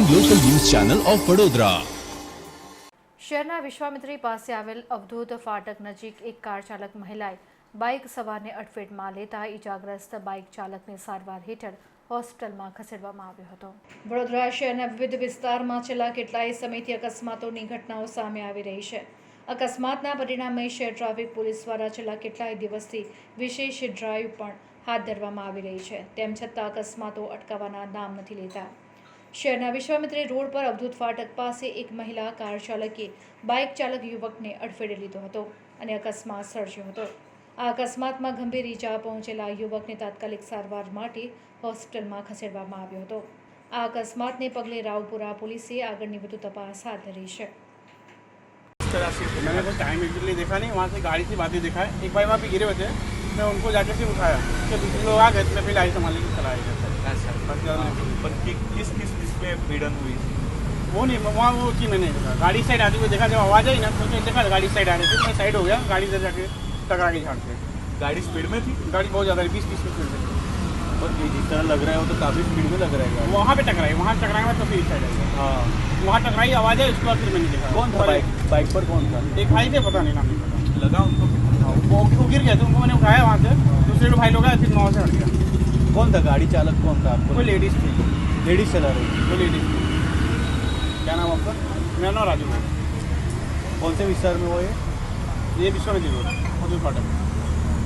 Channel of Vadodara શહેરના વિશ્વામિત્રી પાસે આવેલ અવધૂત ફાટક નજીક એક કાર ચાલક મહિલાએ બાઇક સવારને અડફેટમાં લેતા ઈજાગ્રસ્ત બાઇક ચાલકને સારવાર હેઠળ હોસ્પિટલમાં ખસેડવામાં આવ્યો હતો. વડોદરા શહેરના વિવિધ વિસ્તારમાં છેલ્લા કેટલાય સમયથી અકસ્માતોની ઘટનાઓ સામે આવી રહી છે. અકસ્માતના પરિણામે શહેર ટ્રાફિક પોલીસ દ્વારા છેલ્લા કેટલાય દિવસથી વિશેષ ડ્રાઈવ પણ હાથ ધરવામાં આવી રહી છે. તેમ છતાં અકસ્માતો અટકાવવાના નામ નથી લેતા. શહેરના વિશ્વામિત્રી રોડ પર અવધૂત ફાટક પાસે એક મહિલા કાર ચાલકે બાઇક ચાલક યુવકને અડફેટે લીધો હતો અને અકસ્માત સર્જ્યો હતો આ અકસ્માતમાં ગંભીર ઈજા પહોંચેલા યુવકને તાત્કાલિક સારવાર માટે હોસ્પિટલમાં ખસેડવામાં આવ્યો હતો આ અકસ્માતને પગલે રાવપુરા પોલીસે આગળની વધુ તપાસ હાથ ધરી છે इस तरह से मैंने तो टाइम एक्चुअली देखा नहीं वहाँ से गाड़ी से बातें देखा है एक भाई वहाँ पे गिरे हुए थे मैं उनको जाके से उठाया फिर दूसरे लोग आ गए तो मैं फिर गाड़ी संभालने के चला गया अच्छा बस ज़्यादा नहीं। पर कि, किस किस इसमें भिड़न हुई? थी वो नहीं वहाँ वो की मैंने देखा। गाड़ी साइड आती हुई देखा जब आवाज़ आई ना तो देखा गाड़ी साइड आ रही थी मैं साइड हो गया गाड़ी से जाके टकरा के झाड़ से। गाड़ी स्पीड में थी? गाड़ी बहुत ज़्यादा बीस बीस की स्पीड में और जिस तरह लग रहा है वो तो काफ़ी स्पीड में लग रहा है वहाँ पे टकराई वहाँ टकराए बाद तो फिर साइड आई हाँ। वहाँ टकराई आवाज़ आई उसके बाद फिर मैंने देखा। कौन था? बाइक बाइक पर कौन था? एक भाई थे पता नहीं नाम नहीं पता। लगा उनको? हाँ, वो गिर गए थे उनको मैंने उठाया वहाँ से। दूसरे भाई लोग आए फिर नौ से हट गया। कौन था गाड़ी चालक कौन था आपको? कोई लेडीज़ थी। लेडीज़ चला रही थी। कोई लेडीज़ थी। क्या नाम आपका? मेरा नाम राजू। भाई कौन से विस्तार में वो है ये विश्वविद्यालय रोड मधुर फाटक।